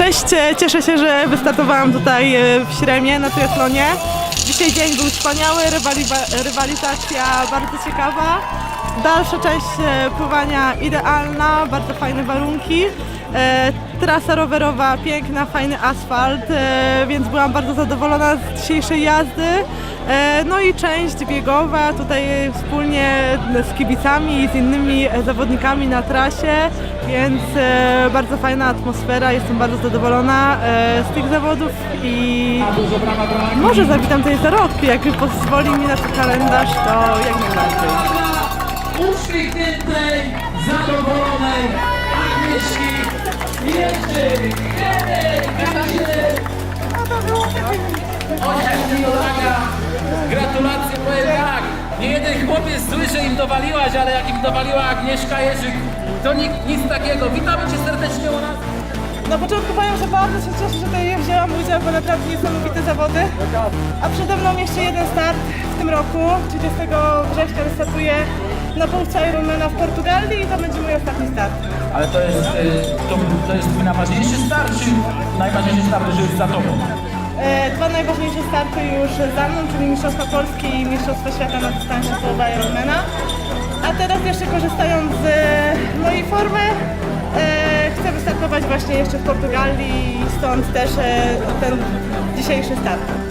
Cześć, e, cieszę się, że wystartowałam tutaj e, w Śremie na triatlonie. Dzisiaj dzień był wspaniały, rywali- rywalizacja bardzo ciekawa. Dalsza część e, pływania idealna, bardzo fajne warunki. E, Trasa rowerowa piękna, fajny asfalt, e, więc byłam bardzo zadowolona z dzisiejszej jazdy. E, No i część biegowa tutaj wspólnie z kibicami i z innymi zawodnikami na trasie, więc bardzo fajna atmosfera, jestem bardzo zadowolona z tych zawodów i może zawitam tej zarodki, jak pozwoli mi na to kalendarz, to jak najbardziej. uśmiechniętej, zadowolonej Agnieszki Jędrzej. Gratulacje, powiem tak. Nie jeden chłopiec że im dowaliłaś, ale jak im dowaliła Agnieszka Jerzyk, to nic, nic takiego. Witamy Cię serdecznie u nas. Na początku powiem, że bardzo się cieszę, że tutaj wzięłam udział, bo naprawdę niesamowite zawody. A przede mną jeszcze jeden start w tym roku. 30 września wystartuję na półce Ironmana w Portugalii i to będzie mój ostatni start. Ale to jest, y, to, to jest Twój najważniejszy start, czy najważniejszy start, że jest za Tobą? E, Dwa najważniejsze starty już za mną, czyli Mistrzostwa Polski i Mistrzostwa Świata na dystansie połowa Ironmana. A teraz jeszcze korzystając z e, mojej formy, e, chcę wystartować właśnie jeszcze w Portugalii i stąd też e, ten dzisiejszy start.